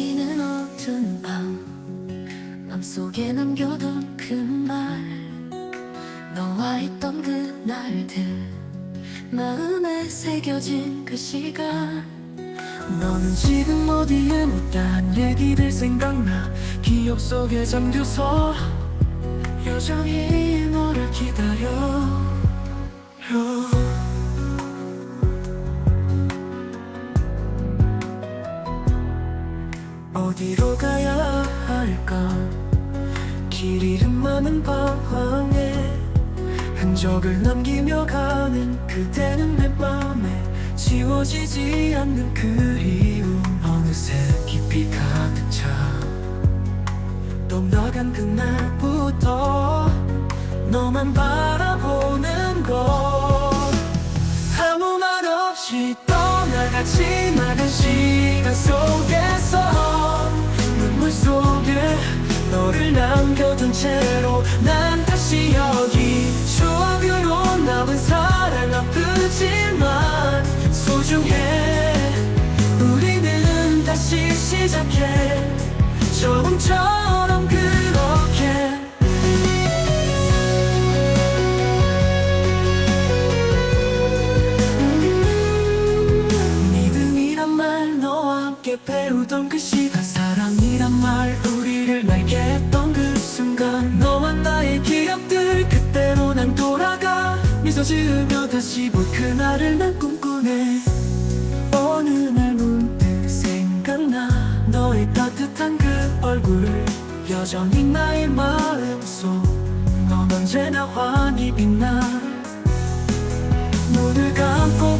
내리는 어두운 밤 맘속에 남겨둔 그 말. 너와 있던 그 날들 마음에 새겨진 그 시간. 너는 지금 어디에 못다한 얘기들 생각나. 기억 속에 잠겨서 여전히 너를 기다려 어디로 가야 할까? 길 잃은 많은 방황에 흔적을 남기며 가는 그대는 내 맘에 지워지지 않는 그리움 어느새 깊이 가득 차. 떠나간 그날부터 너만 바 시 시작해. 처음처럼 그렇게. 믿음이란 말 너와 함께 배우던 그 시간 사랑이란 말 우리를 날게 했던 그 순간. 너와 나의 기억들 그때로 난 돌아가. 미소 지으며 다시 볼 그날을 난 꿈꾸네. 어느 날 너의 따뜻한 그 얼굴. 여전히 나의 마음속. 넌 언제나 환히 빛나. 눈을 감고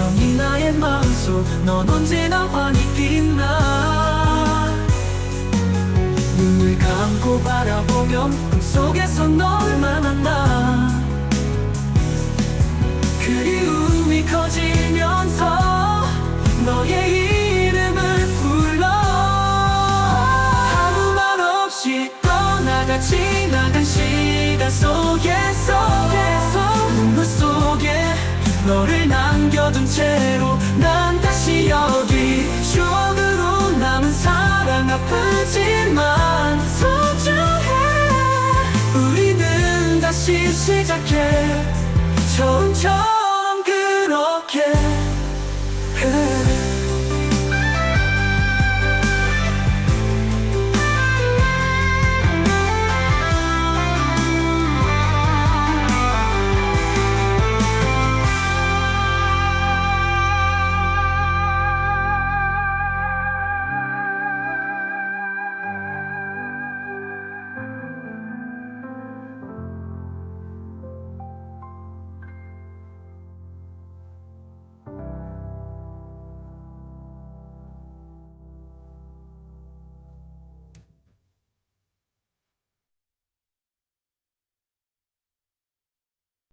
여전히 나의 마음속 넌 언제나 환히 빛나? 눈을 감고 바라보면 꿈속에서 널 만나 너를 남겨둔 채로 난 다시 여기. 추억으로 남은 사랑 아프지만 소중해. 우리는 다시 시작해